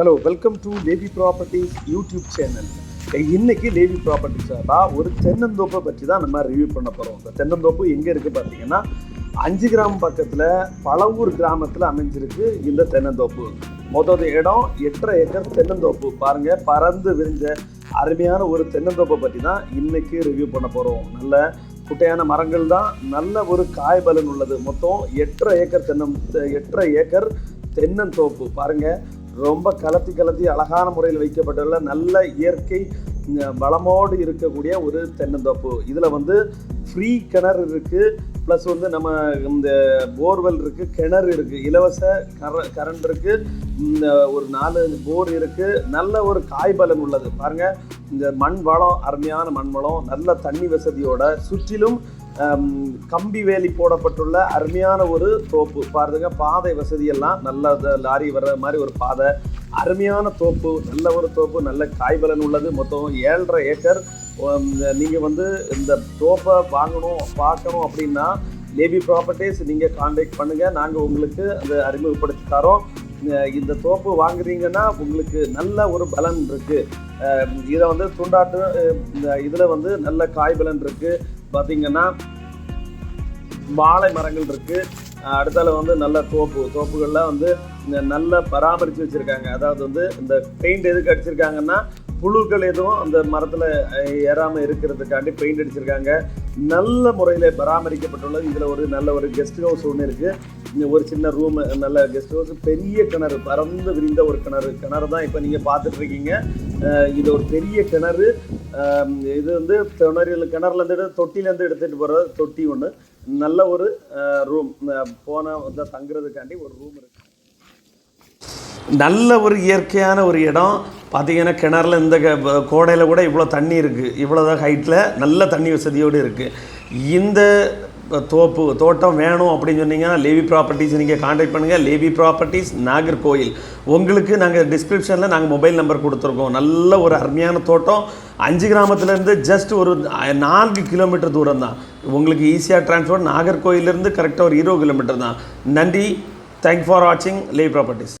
Hello welcome to Levi properties YouTube channel இன்னைக்கு Levi properties சார்பாக ஒரு தென்னந்தோப்பை பற்றி தான் நம்ம ரிவ்யூ பண்ண போகிறோம் இந்த தென்னந்தோப்பு எங்கே இருக்குது பார்த்தீங்கன்னா அஞ்சு கிராமம் பக்கத்தில் பழவூர் கிராமத்தில் அமைஞ்சிருக்கு இந்த தென்னந்தோப்பு. மொதல் இடம் எட்டரை ஏக்கர் தென்னந்தோப்பு. பாருங்கள் பறந்து விரிஞ்ச அருமையான ஒரு தென்னந்தோப்பை பற்றி தான் இன்றைக்கி ரிவ்யூ பண்ண போகிறோம் நல்ல குட்டையான மரங்கள் தான் நல்ல ஒரு காய் பலன் உள்ளது. மொத்தம் எட்டரை ஏக்கர் தென்னம் எட்டரை ஏக்கர் தென்னந்தோப்பு. பாருங்கள் ரொம்ப கலத்தி கலத்தி அழகான முறையில் வைக்கப்பட்டுள்ள நல்ல இயற்கை வளமோடு இருக்கக்கூடிய ஒரு தென்னந்தோப்பு. இதில் வந்து ஃப்ரீ கிணறு இருக்குது ப்ளஸ் வந்து நம்ம இந்த போர்வெல் இருக்குது கிணறு இருக்குது இலவச கர கரண்ட் இருக்குது ஒரு நாலு போர் இருக்குது நல்ல ஒரு காய்பலன் உள்ளது. பாருங்கள் இந்த மண் வளம் அருமையான மண் வளம் நல்ல தண்ணி வசதியோட சுற்றிலும் கம்பி வேலி போடப்பட்டுள்ள அருமையான ஒரு தோப்பு. பாருங்க பாதை வசதியெல்லாம் நல்ல லாரி வர்ற மாதிரி ஒரு பாதை. அருமையான தோப்பு நல்ல ஒரு தோப்பு நல்ல காய்பலன் உள்ளது. மொத்தம் ஏழரை ஏக்கர். நீங்கள் வந்து இந்த தோப்பை வாங்கணும் பார்க்கணும் அப்படின்னா லேபி ப்ராப்பர்ட்டிஸ் நீங்கள் காண்டாக்ட் பண்ணுங்கள் நாங்கள் உங்களுக்கு அதை அறிமுகப்படுத்தி தரோம். இந்த தோப்பு வாங்குறீங்கன்னா உங்களுக்கு நல்ல ஒரு பலன் இருக்குது இதை வந்து துண்டாட்டு இந்த இதில் வந்து நல்ல காய் பலன் இருக்குது பார்த்தீங்கன்னா வாழை மரங்கள் இருக்கு. அடுத்தால வந்து நல்ல தோப்பு தோப்புகள்லாம் வந்து இந்த நல்லா பராமரித்து வச்சுருக்காங்க. அதாவது வந்து இந்த பெயிண்ட் எதுக்கு அடிச்சிருக்காங்கன்னா புழுக்கள் எதுவும் அந்த மரத்தில் ஏறாமல் இருக்கிறதுக்காண்டி பெயிண்ட் அடிச்சிருக்காங்க. நல்ல முறையில் பராமரிக்கப்பட்டுள்ளது. இதில் ஒரு நல்ல ஒரு கெஸ்ட் ஹவுஸ் ஒன்று இருக்குது ஒரு சின்ன ரூம் நல்ல கெஸ்ட் ஹவுஸ் பெரிய கிணறு பறந்து விரிந்த ஒரு கிணறு. கிணறு தான் இப்போ நீங்கள் பார்த்துட்ருக்கீங்க இது ஒரு பெரிய கிணறு. இது வந்து திணறியில் கிணறுலேருந்து தொட்டிலேருந்து எடுத்துகிட்டு போகிற தொட்டி ஒன்று நல்ல ஒரு ரூம் போன வந்து தங்குறதுக்காண்டி ஒரு ரூம் இருக்கு. நல்ல ஒரு இயற்கையான ஒரு இடம். பார்த்தீங்கன்னா கிணறுல இந்த க- கோடையில் கூட இவ்வளோ தண்ணி இருக்குது இவ்வளோதான் ஹைட்டில் நல்ல தண்ணி வசதியோடு இருக்குது இந்த தோப்பு தோட்டம் வேணும் அப்படின்னு சொன்னீங்கன்னா லேவி ப்ராப்பர்ட்டிஸ் நீங்கள் காண்டாக்ட் பண்ணுங்கள் லேவி ப்ராப்பர்ட்டிஸ் நாகர்கோயில் உங்களுக்கு நாங்கள் டிஸ்கிரிப்ஷனில் நாங்கள் மொபைல் நம்பர் கொடுத்துருக்கோம். நல்ல ஒரு அருமையான தோட்டம். அஞ்சு கிராமத்துலேருந்து ஜஸ்ட் ஒரு நான்கு கிலோமீட்டர் தூரம் தான் உங்களுக்கு ஈஸியாக டிரான்ஸ்போர்ட் நாகர்கோயிலேருந்து கரெக்டாக ஒரு இருபது கிலோமீட்டர் தான். நன்றி. தேங்க் ஃபார் வாட்சிங் லேவி ப்ராப்பர்ட்டிஸ்